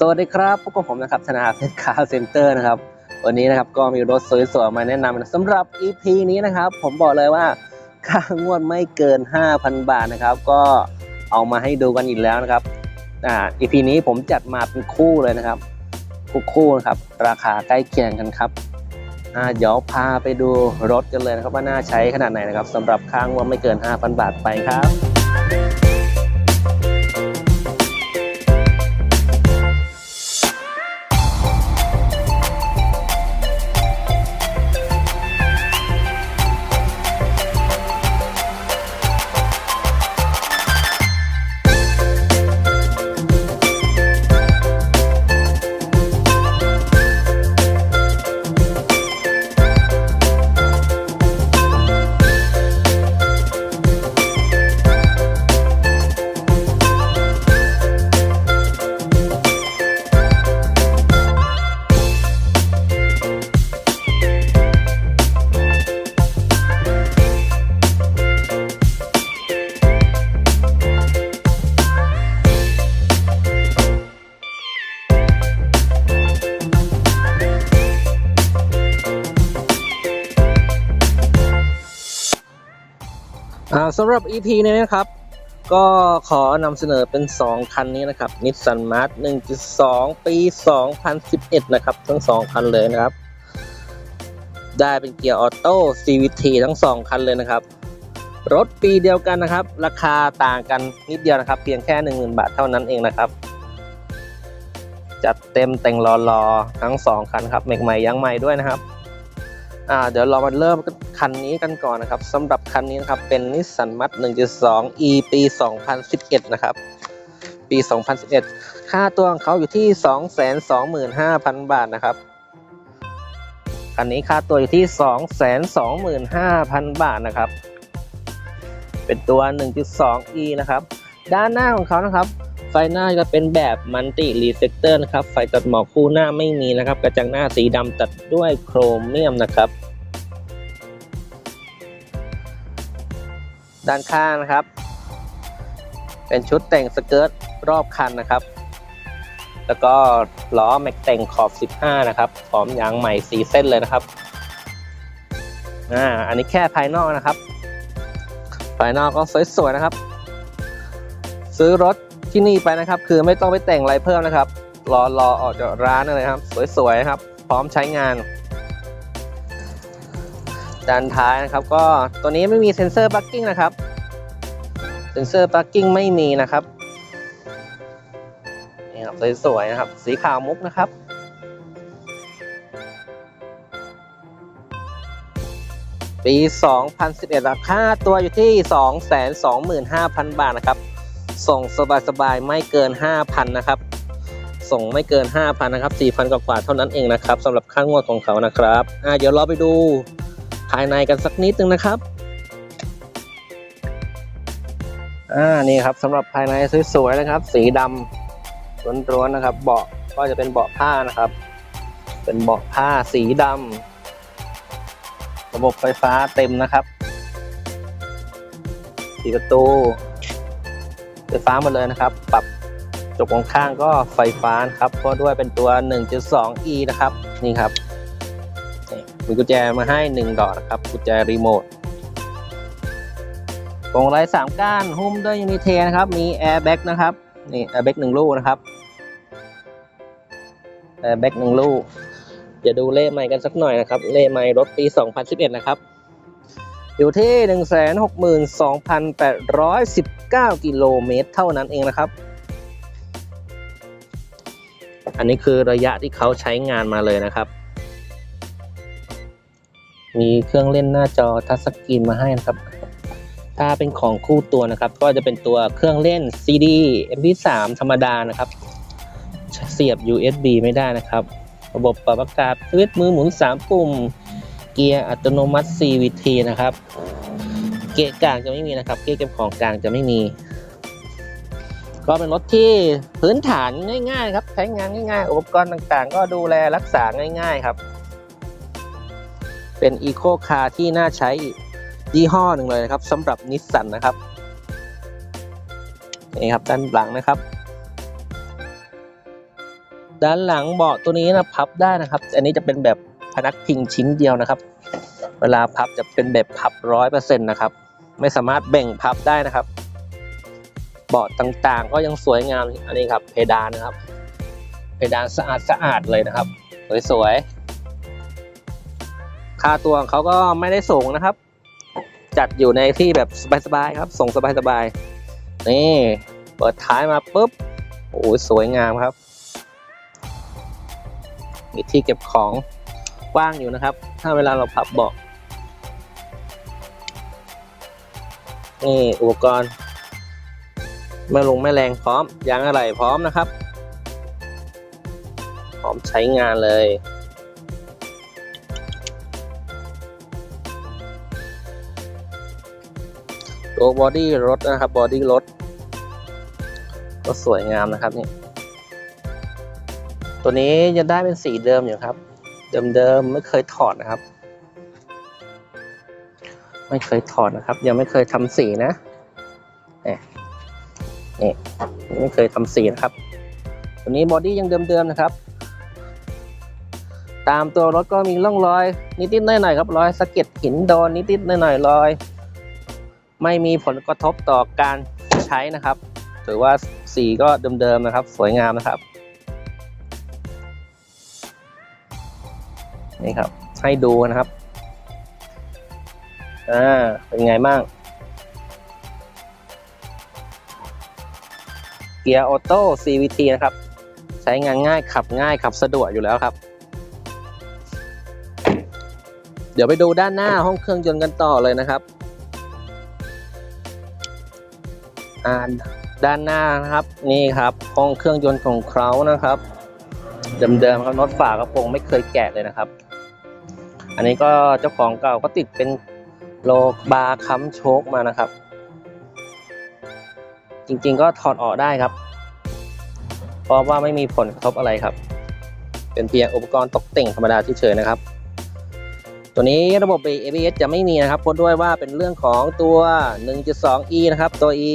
สวัสดีครับพบกับผมนะครับธนาเพชรคาร์เซ็นเตอร์นะครับ วันนี้นะครับก็มีรถสวยๆมาแนะนำนะสำหรับ EP นี้นะครับ ผมบอกเลยว่าค่างวดไม่เกิน 5,000 บาทนะครับ ก็เอามาให้ดูกันอีกแล้วนะครับอ่า EP นี้ผมจัดมาเป็นคู่เลยนะครับคู่คู่นะครับราคาใกล้เคียงกันครับอ่าเดี๋ยวพาไปดูรถกันเลยนะครับว่าน่าใช้ขนาดไหนนะครับสำหรับค่างวดไม่เกิน 5,000 บาทไปครับ สำหรับ EP นี้นะครับ ก็ขอนำเสนอเป็น 2 คันนี้นะครับ Nissan March 1.2 ปี 2011 นะครับ ทั้ง 2 คันเลยนะครับ ได้เป็นเกียร์ออโต้ CVT ทั้ง 2 คันเลยนะครับ รถปีเดียวกันนะครับ ราคาต่างกันนิดเดียวนะครับ เพียงแค่ 10,000 บาทเท่านั้นเองนะครับ จัดเต็มแต่งรอๆทั้ง 2 คันครับใหม่ๆยังใหม่ด้วยนะครับ อ่าเดี๋ยวเรามาเริ่ม คันนี้กันก่อนนะครับสำหรับคันนี้นะครับเป็นนิสสันมัต1.2 e ปี 2011 นะครับ ปี 2011 ค่าตัวของเขาอยู่ที่ 225,000 บาทนะครับ คันนี้ค่าตัวอยู่ที่ 225,000 บาทนะครับ เป็นตัว 1.2e นะครับ ด้านหน้าของเขานะครับไฟหน้าจะเป็นแบบมันติรีเฟกเตอร์นะครับ ไฟตัดหมอกคู่หน้าไม่มีนะครับ กระจังหน้าสีดำตัดด้วยโครเมียมนะครับ ด้านข้างนะครับ เป็นชุดแต่งสเกิร์ตรอบคันนะครับ แล้วก็ล้อแม็กแต่งขอบ 15 นะครับพร้อมยางใหม่4เส้นเลยนะครับอ่าอันนี้แค่ภายนอกนะครับ ภายนอกก็สวยๆนะครับ ซื้อรถที่นี่ไปนะครับ คือไม่ต้องไปแต่งอะไรเพิ่มนะครับ รอรอออกจากร้านเลยครับ สวยๆครับ พร้อมใช้งาน ด้านท้ายนะครับ ก็ตัวนี้ไม่มีเซ็นเซอร์ปักกิ้งนะครับ เซ็นเซอร์ปักกิ้งไม่มีนะครับนี่ครับสวยๆนะครับ สีขาวมุกนะครับปี 2011 ราคาตัวอยู่ที่ 225,000 บาทนะครับ ส่งสบายๆ ไม่เกิน 5,000 นะครับ ส่งไม่เกิน 5,000 นะครับ 4,000 กว่าๆเท่านั้นเองนะครับสำหรับค่างวดของเขานะครับ อ่าเดี๋ยวเราไปดู ภายในกันสักนิดนึงนะครับ อ่า นี่ครับสำหรับภายในสวยๆนะครับ สีดำร้วนๆนะครับ เบาะก็จะเป็นเบาะผ้านะครับ เป็นเบาะผ้าสีดำระบบไฟฟ้าเต็มนะครับสีประตูไฟฟ้าหมดเลยนะครับ ปรับจกของข้างก็ไฟฟ้านครับก็ด้วยเป็นตัว 1.2e นะครับ นี่ครับ มีกุญแจมาให้1ดอกนะครับ กุญแจรีโมทโปร่งไรสามก้านหุ้มด้วยยูนิเทนะครับ มีแอร์แบ็กนะครับ นี่แอร์แบ็กหนึ่งลูกนะครับ แอร์แบ็กหนึ่งลูกจะดูเล่ใหม่กันสักหน่อยนะครับ เล่ใหม่รถปี 2011 นะครับ อยู่ที่ 162,819 กิโลเมตรเท่านั้นเองนะครับ อันนี้คือระยะที่เขาใช้งานมาเลยนะครับ มีเครื่องเล่นหน้าจอทัชสกรีนมาให้นะครับ ถ้าเป็นของคู่ตัวนะครับ ก็จะเป็นตัวเครื่องเล่น CD MP3 ธรรมดานะครับ เสียบ USB ไม่ได้นะครับ ระบบปรับอากาศสวิตช์มือหมุน 3 ปุ่ม เกียร์อัตโนมัติ CVT นะครับ เกียร์กลางจะไม่มีนะครับ เกียร์เก็บของกลางจะไม่มี ก็เป็นรถที่พื้นฐานง่ายๆครับ ใช้งานง่ายๆ อุปกรณ์ต่างๆ ก็ดูแลรักษาง่าย ๆ ครับ เป็นอีโคคาร์ที่น่าใช้ยี่ห้อหนึ่งเลยนะครับสำหรับนิสสันนะครับนี่ครับด้านหลังนะครับ ด้านหลังเบาะตัวนี้นะพับได้นะครับ อันนี้จะเป็นแบบพนักพิงชิ้นเดียวนะครับ เวลาพับจะเป็นแบบพับร้อยเปอร์เซ็นต์นะครับ ไม่สามารถแบ่งพับได้นะครับ เบาะต่างๆ ก็ยังสวยงามอันนี้ครับเพดานนะครับ เพดานสะอาดสะอาดเลยนะครับ สวยๆาตัวของเขาก็ไม่ได้สูงนะครับ จัดอยู่ในที่แบบสบายๆครับ ส่งสบายๆนี่เปิดท้ายมาปุ๊บโอ้ยสวยงามครับ มีที่เก็บของกว้างอยู่นะครับ ถ้าเวลาเราพับเบาะนี่อุปกรณ์แม่ลงแม่แรงพร้อมยางอะไรพร้อมนะครับ พร้อมใช้งานเลย ตัวบอดี้รถนะครับบอดี้รถก็สวยงามนะครับนี่ตัวนี้ยังได้เป็นสีเดิมอยู่ครับ เดิมๆไม่เคยถอดนะครับ ไม่เคยถอดนะครับ ยังไม่เคยทำสีนะนี่นี่ไม่เคยทำสีนะครับ ตัวนี้บอดี้ยังเดิมๆนะครับ ตามตัวรถก็มีร่องรอย นิดๆหน่อยๆครับรอยสะเก็ดหินโดนนิดๆหน่อยๆรอย ไม่มีผลกระทบต่อการใช้นะครับถือว่าสีก็เดิมๆนะครับ สวยงามนะครับนี่ครับ ให้ดูนะครับอ่าเป็นไงบ้างเกียร์ออโต้ CVT นะครับ ใช้งานง่ายขับง่ายขับสะดวกอยู่แล้วครับ เดี๋ยวไปดูด้านหน้าห้องเครื่องยนต์กันต่อเลยนะครับ อ่าด้านหน้านะครับนี่ครับห้องเครื่องยนต์ของเขานะครับเดิมๆครับน็อตฝากระโปรงไม่เคยแกะเลยนะครับ อันนี้ก็เจ้าของเก่าก็ติดเป็นโลบาร์ค้ำโชคมานะครับ จริงๆก็ถอดออกได้ครับ เพราะว่าไม่มีผลกระทบอะไรครับ เป็นเพียงอุปกรณ์ตกแต่งธรรมดาเฉยๆนะครับ ตัวนี้ระบบ ABS จะไม่มีนะครับเพราะด้วยว่าเป็นเรื่องของตัว 1.2e นะครับตัว e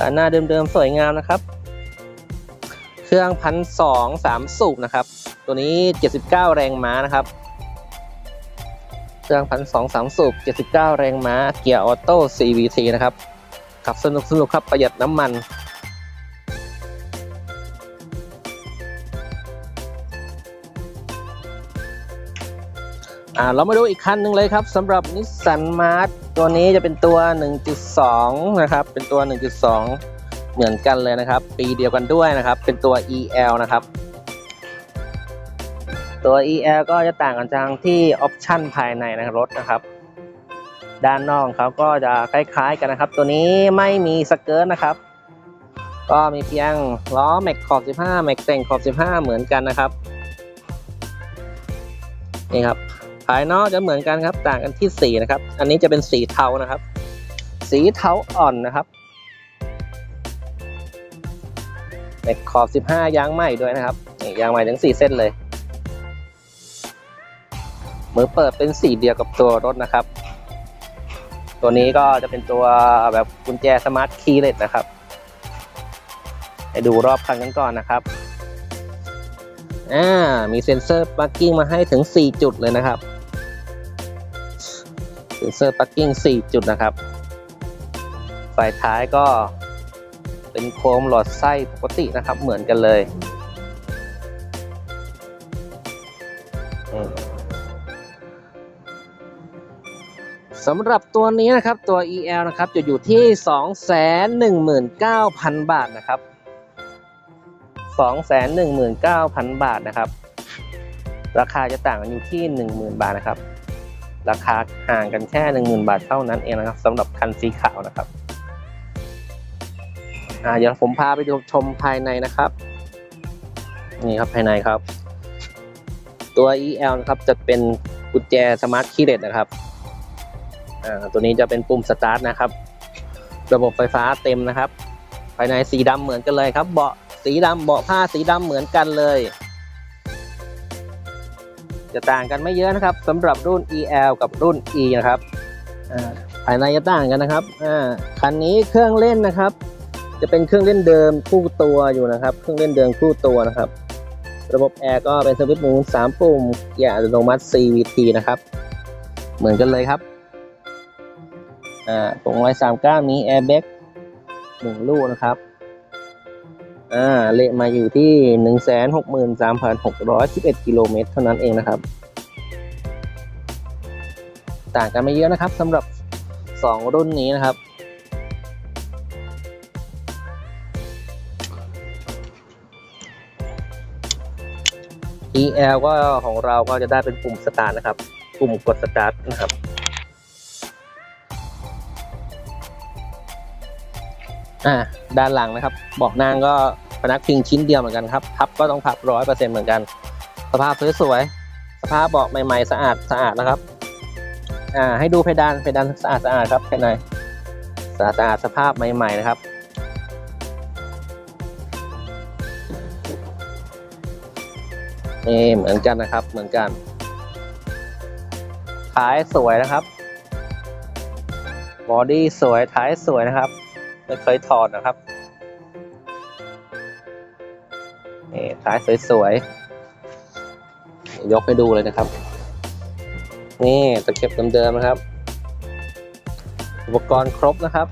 กาหน้าเดิมๆสวยงามนะครับ เครื่องพันสองสามสูบนะครับ ตัวนี้ 79 แรงม้านะครับ เครื่องพันสองสามสูบ 79 แรงม้า เกียร์ออโต้ CVT นะครับ ขับสนุกสนุกครับประหยัดน้ำมันอ่าเรามาดูอีกคันหนึ่งเลยครับสำหรับนิสสันมาร์ ตัวนี้จะเป็นตัว 1.2 นะครับ เป็นตัว 1.2 เหมือนกันเลยนะครับ ปีเดียวกันด้วยนะครับ เป็นตัว EL นะครับ ตัว EL ก็จะต่างกันทางที่ออปชันภายในนะรถนะครับ ด้านนอกเขาก็จะคล้ายๆกันนะครับ ตัวนี้ไม่มีสเกิร์ตนะครับ ก็มีเพียงล้อแม็กขอบ 15 แม็กแต่งขอบ 15 เหมือนกันนะครับ นี่ครับ ภายนอกจะเหมือนกันครับต่างกันที่สีนะครับ อันนี้จะเป็นสีเทานะครับ สีเทาอ่อนนะครับแม็กขอบ 15 ยางใหม่ด้วยนะครับยางใหม่ทั้ง 4 เส้นเลยมือเปิดเป็นสีเดียวกับตัวรถนะครับ ตัวนี้ก็จะเป็นตัวแบบกุญแจสมาร์ทคีย์เลสนะครับให้ดูรอบคันกันก่อนนะครับอ่ามีเซ็นเซอร์ปาร์กิ้งมาให้ถึง 4 จุดเลยนะครับ ซ็นเซอร์ปาร์กิ้ง 4 จุดนะครับไฟท้ายก็เป็นโคมหลอดไส้ปกตินะครับ เหมือนกันเลย สำหรับตัวนี้นะครับตัว EL นะครับจะอยู่ที่ 219,000 บาทนะครับ 219,000 บาทนะครับ ราคาจะต่างกันอยู่ที่ 10,000 บาทนะครับ ราคาห่างกันแค่ 10,000 บาทเท่านั้นเองนะครับสำหรับคันสีขาวนะครับอ่าเดี๋ยวผมพาไปดูชมภายในนะครับ นี่ครับภายในครับ ตัว EL นะครับจะเป็นกุญแจสมาร์ทคีย์เลสนะครับอ่าตัวนี้จะเป็นปุ่มสตาร์ทนะครับ ระบบไฟฟ้าเต็มนะครับ ภายในสีดำเหมือนกันเลยครับ เบาะสีดำเบาะผ้าสีดำเหมือนกันเลย จะต่างกันไม่เยอะนะครับสำหรับรุ่น EL กับรุ่น E นะครับภายในจะต่างกันนะครับคันนี้เครื่องเล่นนะครับ จะเป็นเครื่องเล่นเดิมคู่ตัวอยู่นะครับ เครื่องเล่นเดิมคู่ตัวนะครับ ระบบแอร์ก็เป็นสวิตช์หมุนสามปุ่มเกียร์อัตโนมัติ CVT นะครับ เหมือนกันเลยครับอ่าตรงร้สามก้ามีแอร์แบ็กหนึ่งลูกนะครับ อ่าเลขมาอยู่ที่หนึ่งแสนหกหมื่นสามพันหกร้อยสิบเอ็ดกิโลเมตรเท่านั้นเองนะครับ ต่างกันไม่เยอะนะครับสำหรับสองรุ่นนี้นะครับ EL ก็ของเราก็จะได้เป็นปุ่มสตาร์ทนะครับ ปุ่มกดสตาร์ทนะครับ อ่าด้านหลังนะครับ บอกนางก็ พนักพิงชิ้นเดียวเหมือนกันครับพับก็ต้องพับร้อยเปอร์เซ็นต์เหมือนกัน สภาพสวยๆสภาพเบาะใหม่ๆสะอาดสะอาดนะครับอ่าให้ดูเพดานเพดานสะอาดสะอาดครับภายในสะอาดสะอาดสภาพใหม่ ๆนะครับนี่เหมือนกันนะครับเหมือนกันท้ายสวยนะครับบอดี้สวยท้ายสวยนะครับ ไม่เคยถอดนะครับ นี่ท้ายสวยๆ ยกให้ดูเลยนะครับ นี่ตะเข็บเดิมๆนะครับ อุปกรณ์ครบนะครับ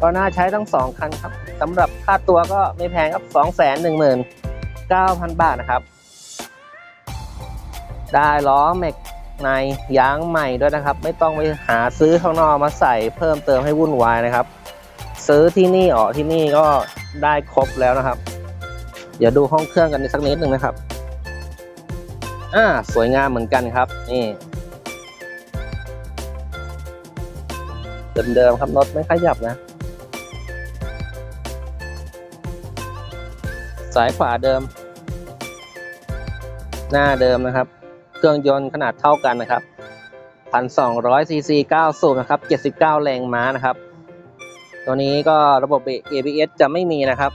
ก็น่าใช้ทั้งสองคันครับสำหรับค่าตัวก็ไม่แพงครับ2 1 9 0 0 0บาทนะครับ ได้ล้อแม็ก ในยางใหม่ด้วยนะครับ ไม่ต้องไปหาซื้อข้างนอกมาใส่เพิ่มเติมให้วุ่นวายนะครับ ซื้อที่นี่อ๋อที่นี่ก็ได้ครบแล้วนะครับ เดี๋ยวดูห้องเครื่องกันสักนิดหนึ่งนะครับอ่าสวยงามเหมือนกันครับ นี่เดิมๆครับรถไม่ขยับนะสายขวาเดิม หน้าเดิมนะครับ เครื่องยนต์ขนาดเท่ากันนะครับ1,200ซีซี9สูบนะครับ79 แรงม้านะครับ ตัวนี้ก็ระบบ ABS จะไม่มีนะครับ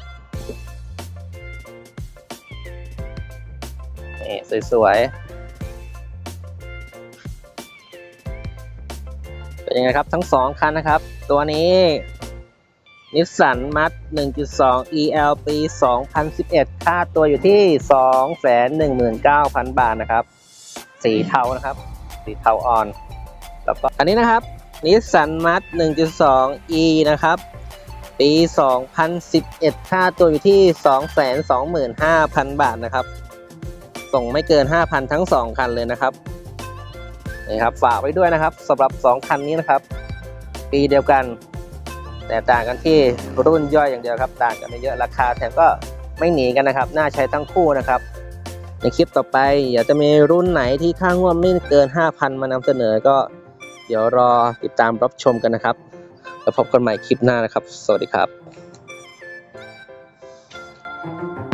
นี่สวยๆ เป็นยังไงครับทั้งสองคันนะครับ ตัวนี้นิสสันมัด1.2 EL ปี 2011 ค่าตัวอยู่ที่ 219,000 บาทนะครับ สีเทานะครับ สีเทาอ่อน แล้วก็อันนี้นะครับนิสสันมัด1.2 E นะครับ ปี 2011 ค่าตัวอยู่ที่ 225,000 บาทนะครับ ส่งไม่เกิน 5,000 ทั้ง 2 คันเลยนะครับนี่ครับฝากไว้ด้วยนะครับสำหรับ 2 คันนี้นะครับ ปีเดียวกัน แต่ต่างกันที่รุ่นย่อยอย่างเดียวครับ ต่างกันไม่เยอะราคาแถมก็ไม่หนีกันนะครับ น่าใช้ทั้งคู่นะครับ ในคลิปต่อไปอยากจะมีรุ่นไหนที่ค่างวดไม่เกิน 5,000 มานำเสนอก็เดี๋ยวรอติดตามรับชมกันนะครับ แล้วพบกันใหม่คลิปหน้านะครับ สวัสดีครับ